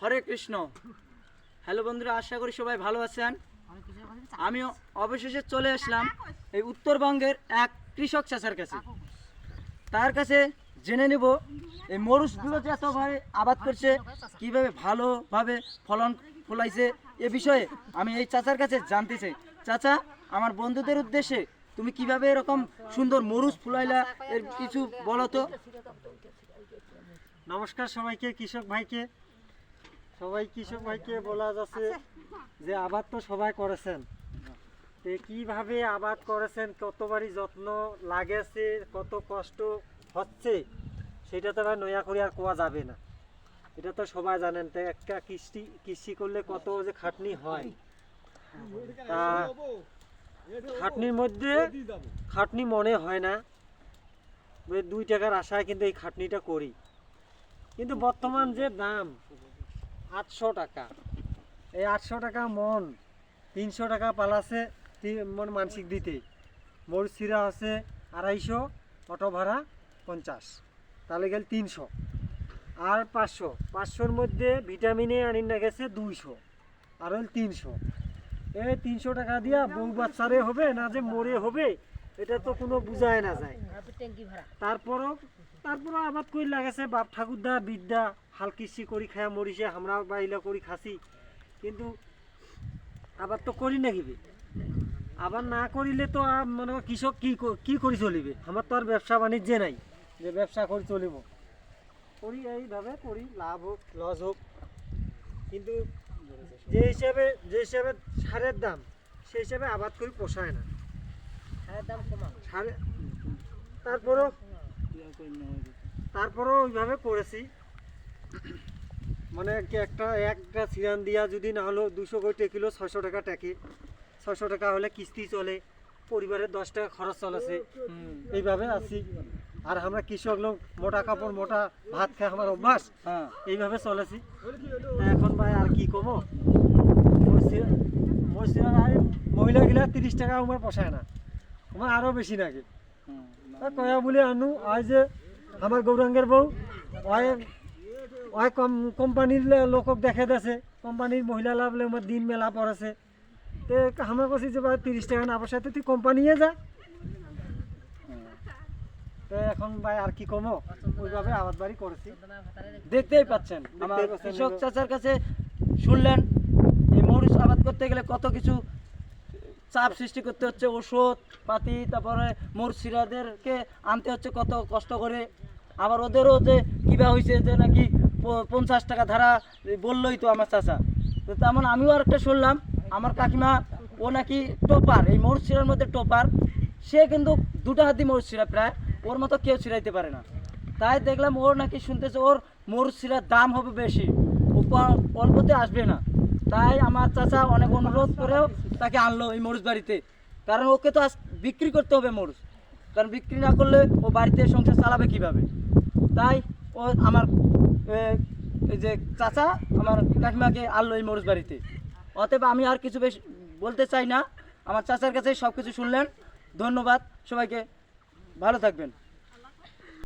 হরে Krishna. Hello বন্ধুরা, আশা করি সবাই ভালো আছেন। আমি অবশেষে চলে আসলাম এই উত্তরবঙ্গের এক কৃষক চাষার কাছে। তার কাছে জেনে নেব এই মরুচগুলো যে এতভাবে আবাদ করছে, কীভাবে ভালোভাবে ফলন ফলাইছে এ বিষয়ে আমি এই চাচার কাছে জানতে চাই। চাচা, আমার বন্ধুদের উদ্দেশ্যে তুমি কীভাবে এরকম সুন্দর মরুচ ফুলাইলা, এর কিছু বলো তো। নমস্কার সবাইকে, কৃষক ভাইকে। সবাই কৃষক ভাইকে বলা যাচ্ছে যে আবাদ তো সবাই করেছেন। কীভাবে আবাদ করেছেন কতবারই যত্ন লাগেছে কত কষ্ট হচ্ছে সেটা তো আর নয়া করে আর কোয়া যাবে না। এটা তো সবাই জানেন তো একটা কৃষি কৃষি করলে কত যে খাটনি হয়। তা খাটনির মধ্যে খাটনি মনে হয় না ওই দুই টাকার আশায় কিন্তু এই খাটনিটা করি। কিন্তু বর্তমান যে দাম আটশো টাকা। এই আটশো টাকা মন, তিনশো টাকা পালাছে মন মানসিক দিতে। মোর সিরা আছে আড়াইশো, অটো ভাড়া পঞ্চাশ। তাহলে গেল তিনশো। আর পাঁচশো। পাঁচশোর মধ্যে ভিটামিনে আনি না গেছে দুইশো। আর হল তিনশো। এই তিনশো টাকা দিয়া বউ বাচ্চারে হবে না যে মরে হবে এটা তো কোনো বুঝায় না যায়। তারপরও তারপরও আবাদ করি লাগাছে বাপ ঠাকুরদা বিদ্যা হাল কৃষি করি খায়া মরিছে আমরা বাইলা করি খাসি। কিন্তু আবার তো করি না কিবে? আবার না করিলে তো আর মনে কৃষক কি ক- কি করে চলিবে? আমার তো আর ব্যবসা বাণিজ্যে নাই যে ব্যবসা করে চলিব। করি এইভাবে করি লাভ হোক লস হোক। কিন্তু যে হিসাবে যে হিসাবে সারের দাম সেই হিসাবে আবাদ করি পোষায় না। সারে তারপরও তারপরেও ওইভাবে করেছি। মানে কি একটা একটা সিরান দিয়া যদি না হলো দুশো করে টেকিলো ছয়শো টাকা টেকে ছয়শো টাকা হলে কিস্তি চলে পরিবারের দশ টাকা খরচ চলেছে। এইভাবে আছি। আর আমরা কৃষক লোক মোটা কাপড় মোটা ভাত খাই আমার অভ্যাস হ্যাঁ। এইভাবে চলেছি। এখন ভাই আর কি কমো? মহিলাগুলা তিরিশ টাকা আমার পোষায় না। আমার আরও বেশি নাকি তা কয়া বলে আনু আজ যে আমার গৌরাঙ্গের বউ কম কোম্পানির লোকক দেখে দেছে কোম্পানির মহিলা লাভলে আমার দিন মেলা পড়েছে তে আমার কাছে যে ভাই তিরিশ টাকা না পয়সাতে তুই কোম্পানিয়ে যা। তো এখন ভাই আর কি কমো ওইভাবে আবাদ বাড়ি করেছি দেখতেই পাচ্ছেন আমার কৃষক চাচার কাছে শুনলেন এই মরিচ আবাদ করতে গেলে কত কিছু চাপ সৃষ্টি করতে হচ্ছে, ওষুধ পাতি, তারপরে মরসিরাদেরকে আনতে হচ্ছে কত কষ্ট করে। আবার ওদেরও যে কিবা হয়েছে যে নাকি পঞ্চাশ টাকা ধারা বললোই তো আমার চাচা। তো তেমন আমিও আরেকটা শুনলাম, আমার কাকিমা, ও নাকি টপার, এই মরসিরার মধ্যে টপার, সে কিন্তু দুটো হাতি মরসিরা প্রায়, ওর মতো কেউ ছিড়াইতে পারে না। তাই দেখলাম ওর নাকি শুনতেছে ওর মরুচিরার দাম হবে বেশি, ও ক- অল্পতে আসবে না। তাই আমার চাচা অনেক অনুরোধ করেও তাকে আনলো এই মরুচ বাড়িতে। কারণ ওকে তো আজ বিক্রি করতে হবে মরুচ। কারণ বিক্রি না করলে ও বাড়িতে সংসার চালাবে কীভাবে? তাই ও আমার যে চাচা আমার কাকিমাকে আনলো এই মরুচ বাড়িতে। অতএব আমি আর কিছু বেশ বলতে চাই না। আমার চাচার কাছে সব কিছু শুনলেন। ধন্যবাদ। সবাইকে ভালো থাকবেন।